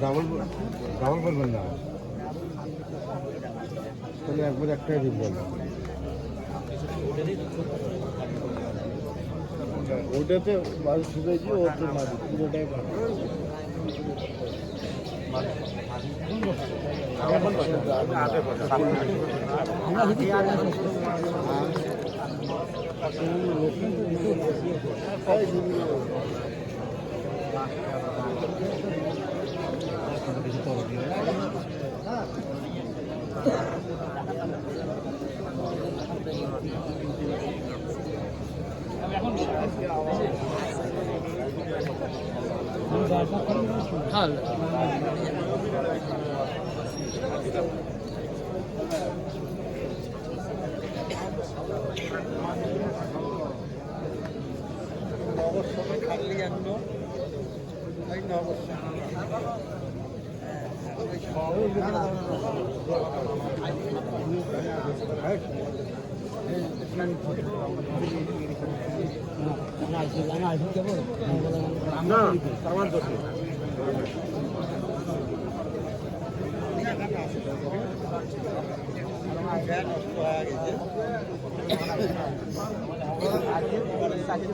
double double বলবেন না তাহলে একবার একটাই দিবেন ওটাতে মাছ ঢুকেছি ওতে মাছ পুরোটাই মাছ ভালো অবশ্যই খালি আনলো না আমার দোষে আজকে